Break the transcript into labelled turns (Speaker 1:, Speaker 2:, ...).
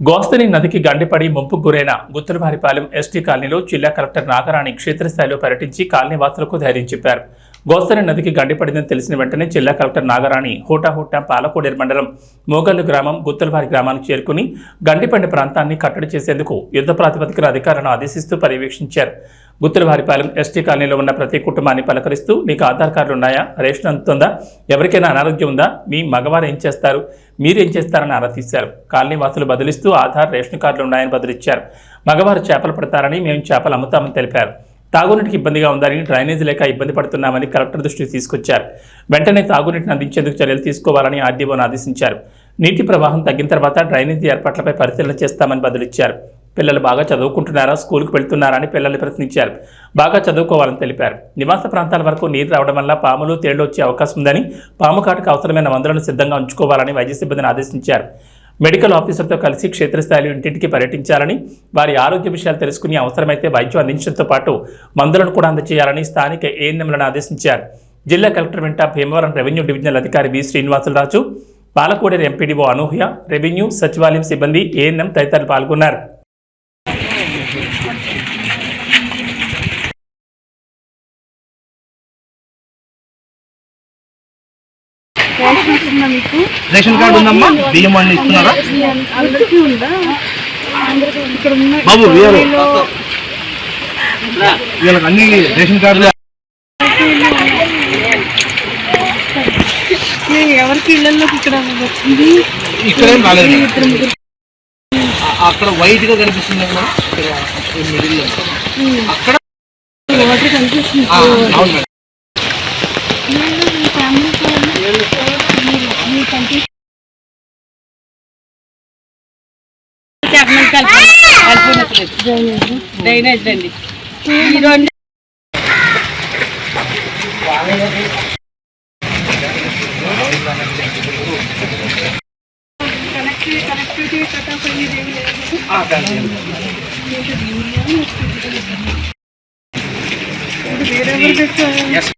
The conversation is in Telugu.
Speaker 1: గోస్తని నదికి గండిపడి ముంపుకు గురైన గుత్తలవారిపాలెం ఎస్టీ కాలనీలో జిల్లా కలెక్టర్ నాగరాణి క్షేత్రస్థాయిలో పర్యటించి కాలనీ వాసులకు ధైర్యం చెప్పారు. గోస్తని నదికి గండిపడిందని తెలిసిన వెంటనే జిల్లా కలెక్టర్ నాగరాణి హోటాహోటా పాలకోడేరు మండలం మోగల్లు గ్రామం గుత్తలవారి గ్రామానికి చేరుకుని గండిపడిన ప్రాంతాన్ని కట్టడి చేసేందుకు యుద్ధ ప్రాతిపదికన అధికారులను ఆదేశిస్తూ పర్యవేక్షించారు. గుత్తులవారిపాలెం ఎస్టీ కాలనీలో ఉన్న ప్రతి కుటుంబాన్ని పలకరిస్తూ మీకు ఆధార్ కార్డులు ఉన్నాయా? రేషన్ అందుతుందా? ఎవరికైనా అనారోగ్యం ఉందా? మీ మగవారు ఏం చేస్తారు? మీరేం చేస్తారని ఆరా తీశారు. కాలనీ వాసులు బదిలిస్తూ ఆధార్ రేషన్ కార్డులు ఉన్నాయని బదులిచ్చారు. మగవారు చేపలు పడతారని మేము చేపలు అమ్ముతామని తెలిపారు. తాగునీటికి ఇబ్బందిగా ఉందని డ్రైనేజీ లేక ఇబ్బంది పడుతున్నామని కలెక్టర్ దృష్టికి తీసుకొచ్చారు. వెంటనే తాగునీటిని అందించేందుకు చర్యలు తీసుకోవాలని ఆర్డీఓను ఆదేశించారు. నీటి ప్రవాహం తగ్గిన తర్వాత డ్రైనేజీ ఏర్పాట్లపై పరిశీలన చేస్తామని బదులిచ్చారు. పిల్లలు బాగా చదువుకుంటున్నారా? స్కూల్కి వెళ్తున్నారా అని పిల్లల్ని ప్రశ్నించారు. బాగా చదువుకోవాలని తెలిపారు. నివాస ప్రాంతాల వరకు నీరు రావడం వల్ల పాములు తేళ్ళు వచ్చే అవకాశం ఉందని పాము కాటుకు అవసరమైన మందులను సిద్ధంగా ఉంచుకోవాలని వైద్య సిబ్బందిని ఆదేశించారు. మెడికల్ ఆఫీసర్తో కలిసి క్షేత్రస్థాయిలో ఇంటింటికి పర్యటించాలని వారి ఆరోగ్య విషయాలు తెలుసుకుని అవసరమైతే వైద్యం అందించడంతో పాటు మందులను కూడా అందజేయాలని స్థానిక ఏఎన్ఎంలను ఆదేశించారు. జిల్లా కలెక్టర్ వెంట భీమవరం రెవెన్యూ డివిజనల్ అధికారి V. Srinivasularaju Palakoderu MPDO Anuhya revenue సచివాలయం సిబ్బంది ఏఎన్ఎం తదితరులు పాల్గొన్నారు.
Speaker 2: రేషన్
Speaker 3: కార్డు ఉందమ్మా? బియ్యం అన్ని ఇస్తున్నారా బాబు వీళ్ళకి అన్ని రేషన్ కార్డులు.
Speaker 2: నేను ఎవరికి ఇళ్ళలోకి ఇక్కడ వచ్చింది
Speaker 3: ఇక్కడ రాలేదు. అక్కడ వైట్గా కనిపిస్తుంది కదా ఇక్కడ. మిడిల్ అక్కడ
Speaker 2: వాటర్ కనిపిస్తుంది మీ
Speaker 4: డ్రైనేజ్ అండి ఈ రెండు
Speaker 2: కనెక్టివిటీ కట్ ఆఫ్ అయ్యేది లేదు